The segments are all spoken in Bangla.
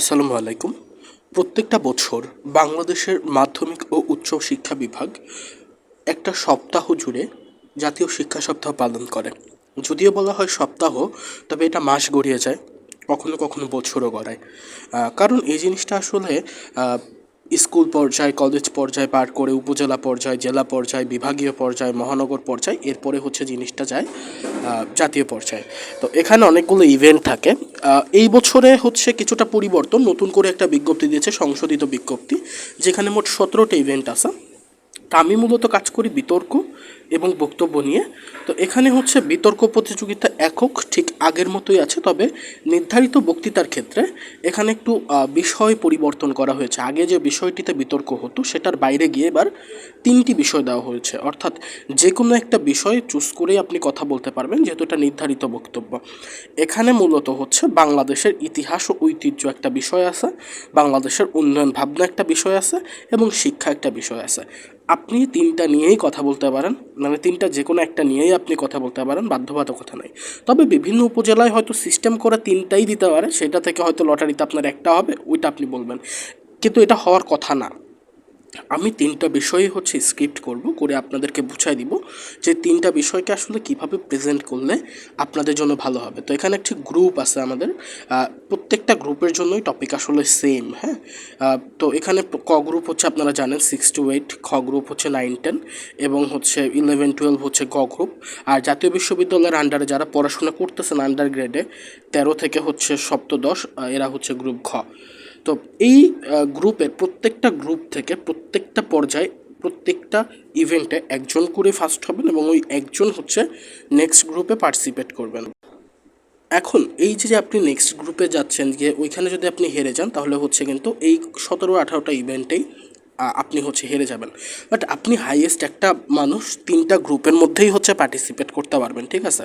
আসসালামু আলাইকুম। প্রত্যেকটা বছর বাংলাদেশের মাধ্যমিক ও উচ্চ শিক্ষা বিভাগ একটা সপ্তাহ জুড়ে জাতীয় শিক্ষা সপ্তাহ পালন করে। যদিও বলা হয় সপ্তাহ, তবে এটা মাস গড়িয়ে যায়, কখনো কখনো বছরও গড়ায়। কারণ এই জিনিসটা আসলে স্কুল পর্যায়, কলেজ পর্যায়, পার করে উপজেলা পর্যায়, জেলা পর্যায়, বিভাগীয় পর্যায়, মহানগর পর্যায়, এরপরে হচ্ছে জিনিসটা যায় জাতীয় পর্যায়ে। তো এখানে অনেকগুলো ইভেন্ট থাকে। এই বছরে হচ্ছে কিছুটা পরিবর্তন, নতুন করে একটা বিজ্ঞপ্তি দিয়েছে সংশোধিত বিজ্ঞপ্তি, যেখানে মোট সতেরোটা ইভেন্ট আছে। আমি মূলত কাজ করি বিতর্ক এবং বক্তব্য নিয়ে। তো এখানে হচ্ছে বিতর্ক প্রতিযোগিতা একক, ঠিক আগের মতোই আছে, তবে নির্ধারিত বক্তৃতার ক্ষেত্রে এখানে একটু বিষয় পরিবর্তন করা হয়েছে। আগে যে বিষয়টিতে বিতর্ক হতো, সেটার বাইরে গিয়ে এবার তিনটি বিষয় দেওয়া হয়েছে। অর্থাৎ যে কোনো একটা বিষয় চুজ করেই আপনি কথা বলতে পারবেন, যেহেতু এটা নির্ধারিত বক্তব্য। এখানে মূলত হচ্ছে বাংলাদেশের ইতিহাস ও ঐতিহ্য একটা বিষয় আছে, বাংলাদেশের উন্নয়ন ভাবনা একটা বিষয় আছে এবং শিক্ষা একটা বিষয় আছে। আপনি তিনটা নিয়েই কথা বলতে পারেন মানে তিনটা যে কোনো একটা নিয়েই আপনি কথা বলতে পারেন বাধ্যবাধকতা নাই তবে বিভিন্ন উপজেলায় হয়তো সিস্টেম করে তিনটাই দিতে পারে, সেটা থেকে হয়তো লটারিতে আপনার একটা হবে, ওইটা আপনি বলবেন। কিন্তু এটা হওয়ার কথা না। আমি তিনটা বিষয়ে হচ্ছে স্ক্রিপ্ট করব, করে আপনাদেরকে বুঝাই দিব যে তিনটা বিষয়কে আসলে কীভাবে প্রেজেন্ট করলে আপনাদের জন্য ভালো হবে। তো এখানে একটি গ্রুপ আছে আমাদের প্রত্যেকটা গ্রুপের জন্যই টপিক আসলে সেম হ্যাঁ? তো এখানে ক গ্রুপ হচ্ছে আপনারা জানেন সিক্স টু এইট খ গ্রুপ হচ্ছে নাইন টেন এবং হচ্ছে ইলেভেন টুয়েলভ হচ্ছে গ গ্রুপ আর জাতীয় বিশ্ববিদ্যালয়ের আন্ডারে যারা পড়াশোনা করতেছেন আন্ডার গ্রেডে তেরো থেকে হচ্ছে সপ্তদশ এরা হচ্ছে গ্রুপ খ তো এই গ্রুপের প্রত্যেকটা গ্রুপ থেকে প্রত্যেকটা পর্যায়ে, প্রত্যেকটা ইভেন্টে একজন করে ফার্স্ট হবেন এবং ওই একজন হচ্ছে নেক্সট গ্রুপে পার্টিসিপেট করবেন। এখন এই যে আপনি নেক্সট গ্রুপে যাচ্ছেন, গিয়ে ওইখানে যদি আপনি হেরে যান, তাহলে হচ্ছে কিন্তু এই সতেরো আঠারোটা ইভেন্টেই আপনি হচ্ছে হেরে যাবেন। বাট আপনি হাইয়েস্ট একটা মানুষ, তিনটা গ্রুপের মধ্যেই হচ্ছে পার্টিসিপেট করতে পারবেন, ঠিক আছে?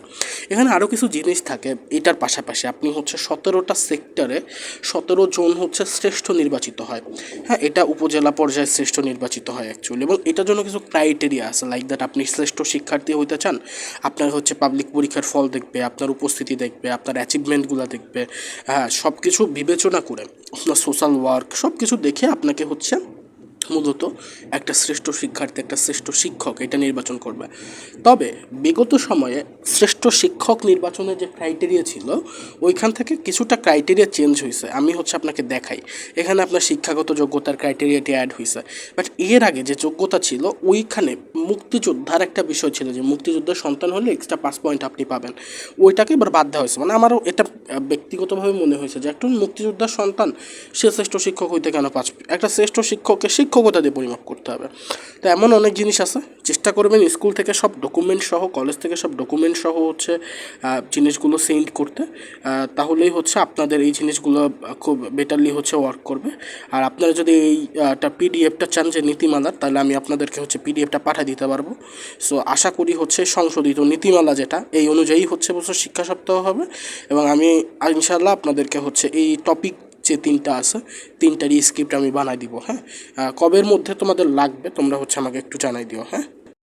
এখানে আরও কিছু জিনিস থাকে, এটার পাশাপাশি আপনি হচ্ছে সতেরোটা সেক্টরে সতেরো জন হচ্ছে শ্রেষ্ঠ নির্বাচিত হয়। হ্যাঁ এটা উপজেলা পর্যায়ে শ্রেষ্ঠ নির্বাচিত হয় অ্যাকচুয়ালি এবং এটার জন্য কিছু ক্রাইটেরিয়া আছে লাইক দ্যাট আপনি শ্রেষ্ঠ শিক্ষার্থী হইতে চান, আপনার হচ্ছে পাবলিক পরীক্ষার ফল দেখবে, আপনার উপস্থিতি দেখবে, আপনার অ্যাচিভমেন্টগুলো দেখবে হ্যাঁ সব কিছু বিবেচনা করে, আপনার সোশ্যাল ওয়ার্ক সব কিছু দেখে আপনাকে হচ্ছে মূলত একটা শ্রেষ্ঠ শিক্ষার্থী, একটা শ্রেষ্ঠ শিক্ষক এটা নির্বাচন করবে। তবে বিগত সময়ে শ্রেষ্ঠ শিক্ষক নির্বাচনের যে ক্রাইটেরিয়া ছিল, ওইখান থেকে কিছুটা ক্রাইটেরিয়া চেঞ্জ হয়েছে আমি হচ্ছে আপনাকে দেখাই। এখানে আপনার শিক্ষাগত যোগ্যতার ক্রাইটেরিয়াটি অ্যাড হয়েছে বাট এর আগে যে যোগ্যতা ছিল, ওইখানে মুক্তিযোদ্ধার একটা বিষয় ছিল যে মুক্তিযোদ্ধার সন্তান হলে এক্সট্রা পাঁচ পয়েন্ট আপনি পাবেন। ওইটাকে এবার দেওয়া হয়েছে। মানে আমারও এটা ব্যক্তিগতভাবে মনে হয়েছে যে একজন মুক্তিযোদ্ধার সন্তান, সে শ্রেষ্ঠ শিক্ষক হইতে কেন পাঁচ একটা শ্রেষ্ঠ শিক্ষককে শিক্ষকতা দিয়ে পরিমাপ করতে হবে। তো এমন অনেক জিনিস আছে, চেষ্টা করবেন স্কুল থেকে সব ডকুমেন্ট সহ কলেজ থেকে সব ডকুমেন্ট সহ হচ্ছে জিনিসগুলো সেন্ড করতে তাহলেই হচ্ছে আপনাদের এই জিনিসগুলো খুব বেটারলি হচ্ছে ওয়ার্ক করবে। আর আপনারা যদি এইটা পিডিএফটা চান যে নীতিমালার তাহলে আমি আপনাদেরকে হচ্ছে পিডিএফটা পাঠিয়ে দিতে পারব। সো আশা করি হচ্ছে সংশোধিত নীতিমালা যেটা, এই অনুযায়ী হচ্ছে বছর শিক্ষা সপ্তাহ হবে। এবং আমি ইনশাল্লাহ আপনাদেরকে হচ্ছে এই টপিক যে তিনটা আছে, তিনটারই স্ক্রিপ্ট আমি বানাই দিব হ্যাঁ? কবের মধ্যে তোমাদের লাগবে তোমরা হচ্ছে আমাকে একটু জানাই দিও হ্যাঁ?